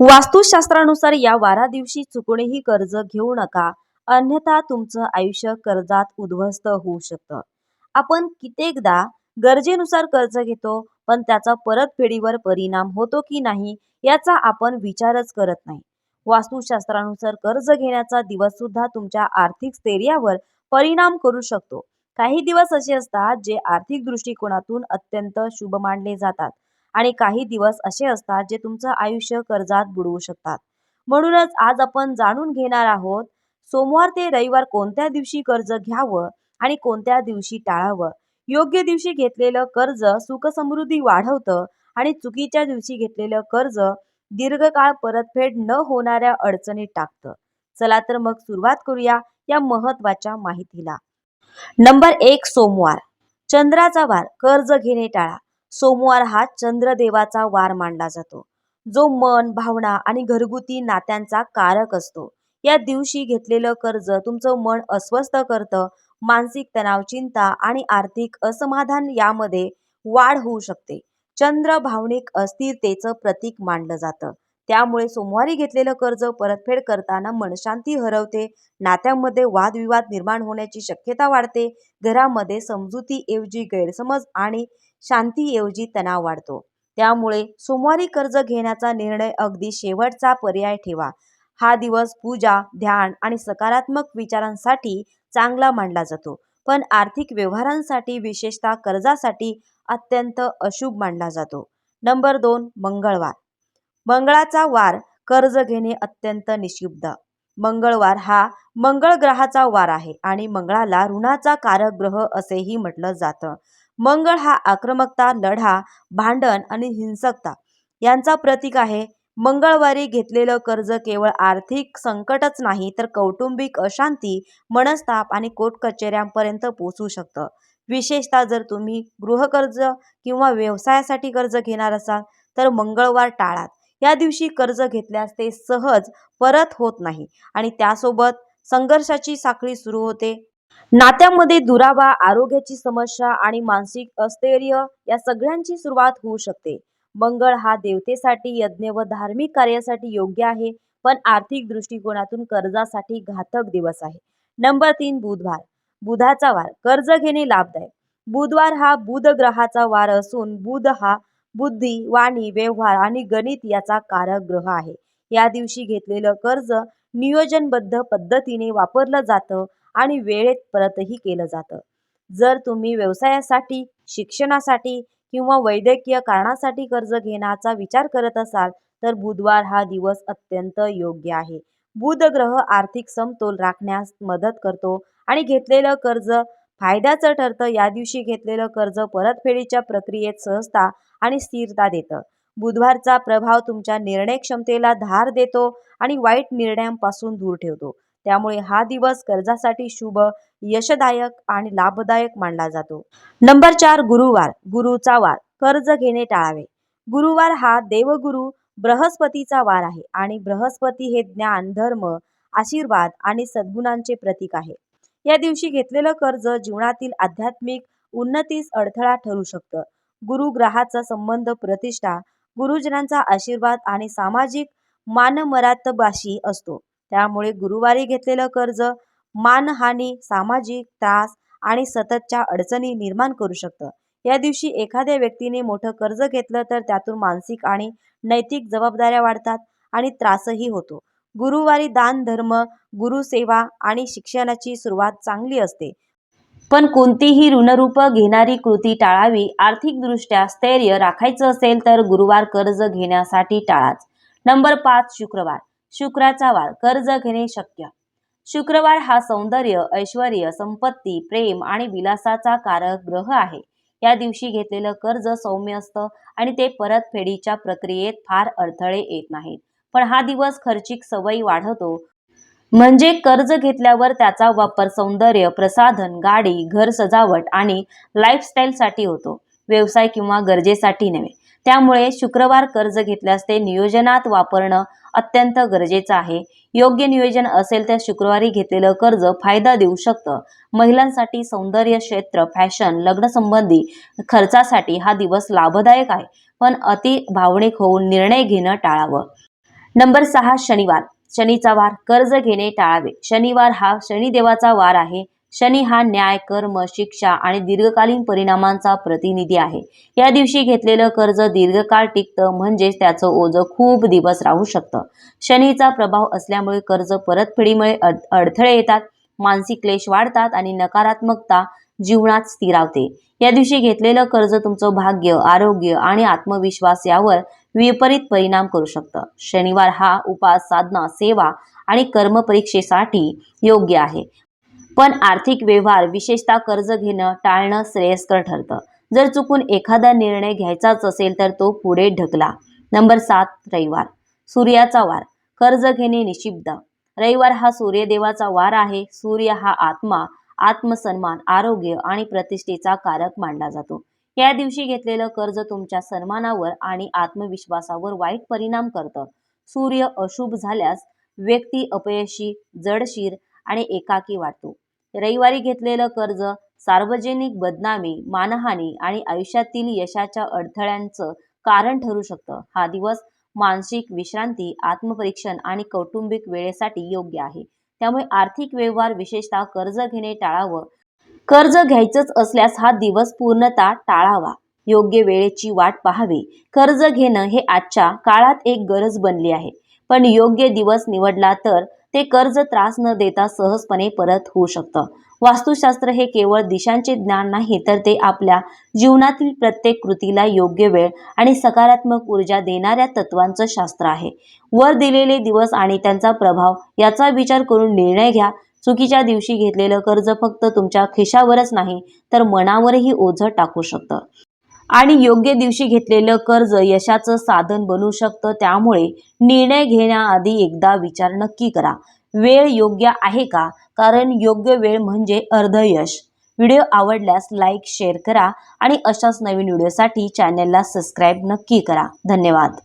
वास्तुशास्त्रानुसार या वारा दिवशी चुकूनही कर्ज घेऊ नका. अन्यथा तुमचं आयुष्य कर्जात उद्ध्वस्त होऊ शकतं. आपण कित्येकदा गरजेनुसार कर्ज घेतो पण त्याचा परतफेडीवर परिणाम होतो की नाही याचा आपण विचारच करत नाही. वास्तुशास्त्रानुसार कर्ज घेण्याचा दिवस सुद्धा तुमच्या आर्थिक स्थैर्यावर परिणाम करू शकतो. काही दिवस असे असतात जे आर्थिक दृष्टिकोनातून अत्यंत शुभ मानले जातात. आणि काही दिवस असे असतात जे तुमचं आयुष्य कर्जात बुडवू शकतात. म्हणूनच आज आपण जाणून घेणार आहोत सोमवार ते रविवार कोणत्या दिवशी कर्ज घ्यावं आणि कोणत्या दिवशी टाळावं? योग्य दिवशी घेतलेलं कर्ज सुखसमृद्धी वाढवतं आणि चुकीच्या दिवशी घेतलेलं कर्ज दीर्घकाळ परतफेड न होणाऱ्या अडचणीत टाकतं. चला तर मग सुरुवात करूया या महत्त्वाच्या माहितीला. नंबर एक सोमवार. चंद्राचा वार. कर्ज घेणे टाळा. सोमवार हा चंद्रदेवाचा वार मानला जातो. जो मन भावना आणि घरगुती नात्यांचा कारक असतो. या दिवशी घेतलेलं कर्ज तुमचं मन अस्वस्थ करतं मानसिक तणाव चिंता आणि आर्थिक असमाधान यामध्ये वाढ होऊ शकते. चंद्र भावनिक अस्थिरतेचं प्रतीक मानलं जातं. त्यामुळे सोमवारी घेतलेलं कर्ज परतफेड करताना मनशांती हरवते. नात्यामध्ये वादविवाद निर्माण होण्याची शक्यता वाढते. घरामध्ये समजुतीऐवजी गैरसमज आणि शांतीऐवजी तणाव वाढतो. त्यामुळे सोमवारी कर्ज घेण्याचा निर्णय अगदी शेवटचा पर्याय ठेवा. हा दिवस पूजा ध्यान आणि सकारात्मक विचारांसाठी चांगला मानला जातो. पण आर्थिक व्यवहारांसाठी विशेषतः कर्जासाठी अत्यंत अशुभ मानला जातो. नंबर दोन मंगळवार. मंगळाचा वार कर्ज घेणे अत्यंत निषिद्ध. मंगळवार हा मंगळ ग्रहाचा वार आहे आणि मंगळाला ऋणाचा कारक ग्रह असेही म्हटलं जातं. मंगळ हा आक्रमकता लढा भांडण आणि हिंसकता यांचा प्रतीक आहे. मंगळवारी घेतलेलं कर्ज केवळ आर्थिक संकटच नाही तर कौटुंबिक अशांती मनस्ताप आणि कोर्ट कचेऱ्यांपर्यंत पोहोचू शकतं. विशेषतः जर तुम्ही गृहकर्ज किंवा व्यवसायासाठी कर्ज घेणार असाल तर मंगळवार टाळात. या दिवशी कर्ज घेतल्यास ते सहज परत होत नाही आणि त्यासोबत संघर्षाची साखळी सुरू होते. नात्यामध्ये दुरावा आरोग्याची समस्या आणि मानसिक अस्थैर्य या सगळ्यांची सुरुवात होऊ शकते. मंगळ हा देवतेसाठी यज्ञ व धार्मिक कार्यासाठी योग्य आहे पण आर्थिक दृष्टिकोनातून कर्जासाठी घातक दिवस आहे. नंबर तीन बुधवार. बुधाचा वार. कर्ज घेणे लाभदायक. बुधवार हा बुध ग्रहाचा वार असून बुध हा बुद्धी वाणी व्यवहार आणि गणित याचा कारक ग्रह आहे. या दिवशी घेतलेलं कर्ज नियोजनबद्ध पद्धतीने वापरलं जातं आणि वेळेत परतही केलं जातं. जर तुम्ही व्यवसायासाठी शिक्षणासाठी किंवा वैद्यकीय कारणासाठी कर्ज घेण्याचा विचार करत असाल तर बुधवार हा दिवस अत्यंत योग्य आहे. बुध ग्रह आर्थिक समतोल राखण्यास मदत करतो आणि घेतलेलं कर्ज फायद्याचं ठरतं. या दिवशी घेतलेलं कर्ज परतफेडीच्या प्रक्रियेत सहजता आणि स्थिरता देतं. बुधवारचा प्रभाव तुमच्या निर्णय क्षमतेला धार देतो आणि वाईट निर्णयांपासून दूर ठेवतो. त्यामुळे हा दिवस कर्जासाठी शुभ यशदायक आणि लाभदायक मानला जातो. नंबर चार गुरुवार. गुरुचा वार. कर्ज घेणे टाळावे. गुरुवार हा देवगुरु बृहस्पतीचा वार आहे आणि बृहस्पती हे ज्ञान धर्म आशीर्वाद आणि सद्गुणांचे प्रतीक आहे. या दिवशी घेतलेलं कर्ज जीवनातील आध्यात्मिक उन्नतीस अडथळा ठरू शकतं. गुरु ग्रहाचा संबंध प्रतिष्ठा गुरुजनांचा आशीर्वाद आणि सामाजिक मानमरातबाशी असतो. त्यामुळे गुरुवारी घेतलेलं कर्ज मानहानी सामाजिक त्रास आणि सततच्या अडचणी निर्माण करू शकतं. या दिवशी एखाद्या व्यक्तीने मोठं कर्ज घेतलं तर त्यातून मानसिक आणि नैतिक जबाबदाऱ्या वाढतात आणि त्रासही होतो. गुरुवारी दान धर्म गुरुसेवा आणि शिक्षणाची सुरुवात चांगली असते. पण कोणतीही ऋणरूप घेणारी कृती टाळावी आर्थिकदृष्ट्या स्थैर्य राखायचं असेल तर गुरुवार कर्ज घेण्यासाठी टाळाच. नंबर पाच शुक्रवार. शुक्राचा वार कर्ज घेणे शक्य. शुक्रवार हा सौंदर्य ऐश्वर संपत्ती प्रेम आणि विलासाचा कारक ग्रह आहे. या दिवशी घेतलेलं कर्ज सौम्य असतं आणि ते परतफेडीच्या प्रक्रियेत फार अडथळे येत नाहीत. पण हा दिवस खर्चिक सवयी वाढवतो. म्हणजे कर्ज घेतल्यावर त्याचा वापर सौंदर्य प्रसाधन गाडी घर सजावट आणि लाईफस्टाईलसाठी होतो. व्यवसाय किंवा गरजेसाठी नव्हे. त्यामुळे शुक्रवार कर्ज घेतल्यास ते नियोजनात वापरणं अत्यंत गरजेचं आहे. योग्य नियोजन असेल तर शुक्रवारी घेतलेलं कर्ज फायदा देऊ शकतं. महिलांसाठी सौंदर्य क्षेत्र फॅशन लग्नसंबंधी खर्चासाठी हा दिवस लाभदायक आहे. पण अति भावनिक होऊन निर्णय घेणं टाळावं. नंबर सहा शनिवार. शनीचा वार कर्ज घेणे टाळावे. शनिवार हा शनिदेवाचा वार आहे. शनी हा न्याय कर्म शिक्षा आणि दीर्घकालीन परिणामांचा प्रतिनिधी आहे. या दिवशी घेतलेलं कर्ज दीर्घकाळ टिकतं म्हणजेच त्याचं ओझं खूप दिवस राहू शकतं. शनीचा प्रभाव असल्यामुळे कर्ज परतफेडीमुळे अड अडथळे येतात मानसिक क्लेश वाढतात आणि नकारात्मकता जीवनात स्थिरावते या दिवशी घेतलेलं कर्ज तुमचं भाग्य आरोग्य आणि आत्मविश्वास यावर विपरीत परिणाम करू शकतं. शनिवार हा उपास साधना सेवा आणि कर्मपरीक्षेसाठी योग्य आहे. पण आर्थिक व्यवहार विशेषतः कर्ज घेणं टाळणं श्रेयस्कर ठरतं. जर चुकून एखादा निर्णय घ्यायचाच असेल तर तो पुढे ढकला. नंबर सात रविवार. सूर्याचा वार. कर्ज घेणे निषिद्ध. रविवार हा सूर्यदेवाचा वार आहे. सूर्य हा आत्मा. आत्मसन्मान आरोग्य आणि प्रतिष्ठेचा कारक मानला जातो. या दिवशी घेतलेलं कर्ज तुमच्या सन्मानावर आणि आत्मविश्वासावर वाईट परिणाम करतं. सूर्य अशुभ झाल्यास व्यक्ती अपयशी जडशीर आणि एकाकी वाटतो. रविवारी घेतलेलं कर्ज सार्वजनिक बदनामी मानहानी आणि आयुष्यातील यशाच्या अडथळ्यांचं कारण ठरू शकतं. हा दिवस मानसिक विश्रांती आत्मपरीक्षण आणि कौटुंबिक वेळेसाठी योग्य आहे. त्यामुळे आर्थिक व्यवहार विशेषतः कर्ज घेणे टाळावं. कर्ज घ्यायचंच असल्यास हा दिवस पूर्णतः टाळावा. योग्य वेळेची वाट पाहावी. कर्ज घेणं हे आजच्या काळात एक गरज बनली आहे. पण योग्य दिवस निवडला तर ते कर्ज त्रास न देता सहजपणे परत होऊ शकतं. वास्तुशास्त्र हे केवळ दिशांचे ज्ञान नाही तर ते आपल्या जीवनातील प्रत्येक कृतीला योग्य वेळ आणि सकारात्मक ऊर्जा देणाऱ्या तत्वांचं शास्त्र आहे. वर दिलेले दिवस आणि त्यांचा प्रभाव याचा विचार करून निर्णय घ्या. चुकीच्या दिवशी घेतलेलं कर्ज फक्त तुमच्या खिशावरच नाही तर मनावरही ओझं टाकू शकतं. आणि योग्य दिवशी घेतलेलं कर्ज यशाचं साधन बनू शकतं त्यामुळे निर्णय घेण्याआधी एकदा विचार नक्की करा. वेळ योग्य आहे का? कारण योग्य वेळ म्हणजे अर्ध यश. व्हिडिओ आवडल्यास लाईक शेअर करा आणि अशाच नवीन व्हिडिओसाठी चॅनलला सबस्क्राईब नक्की करा. धन्यवाद.